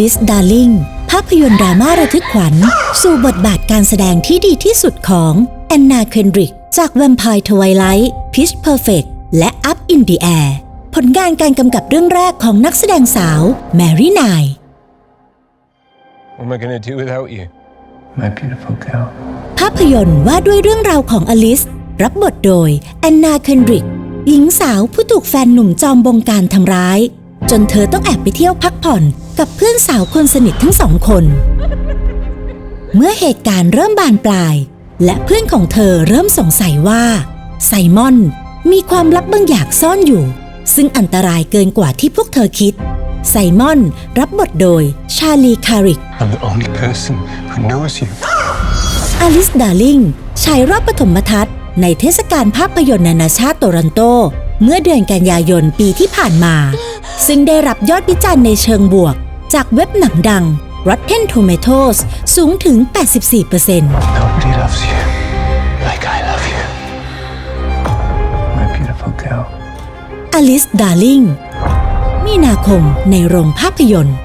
ลิสดาร์ลิงภาพยนตร์ดราม่าระทึกขวัญ สู่บทบาทการแสดงที่ดีที่สุดของแอนนาเคนดริกจากแวมไพร์ทวายไลท์พิชเพอร์เฟกและ Up in the Air ผลงานการกำกับเรื่องแรกของนักแสดงสาวแมรี่นาย What am I gonna do without you? My beautiful girl. ภาพยนตร์ว่าด้วยเรื่องราวของอลิส รับบทโดยแอนนาเคนดริกหญิงสาวผู้ถูกแฟนหนุ่มจอมบงการทำร้าย จนเธอต้องแอบไปเที่ยวพักผ่อนกับเพื่อนสาวคนสนิททั้งสองคน เมื่อเหตุการณ์เริ่มบานปลาย และเพื่อนของเธอเริ่มสงสัยว่าไซมอนมีความลับบางอย่างซ่อนอยู่ ซึ่งอันตรายเกินกว่าที่พวกเธอคิด ไซมอนรับบทโดยชาลีคาริก I'm the only person who knows you. อลิสดาร์ลิงฉายรอบปฐมทัศน์ในเทศกาลภาพยนตร์นานาชาติโตรอนโต เมื่อเดือนกันยายนปีที่ผ่านมา ซึ่งได้รับยอดวิจารณ์ในเชิงบวก จากเว็บหนังดัง Rotten Tomatoes สูงถึง 84% Nobody loves you like I love you. My beautiful girl. อลิสดาร์ลิงมีนาคมในโรงภาพยนตร์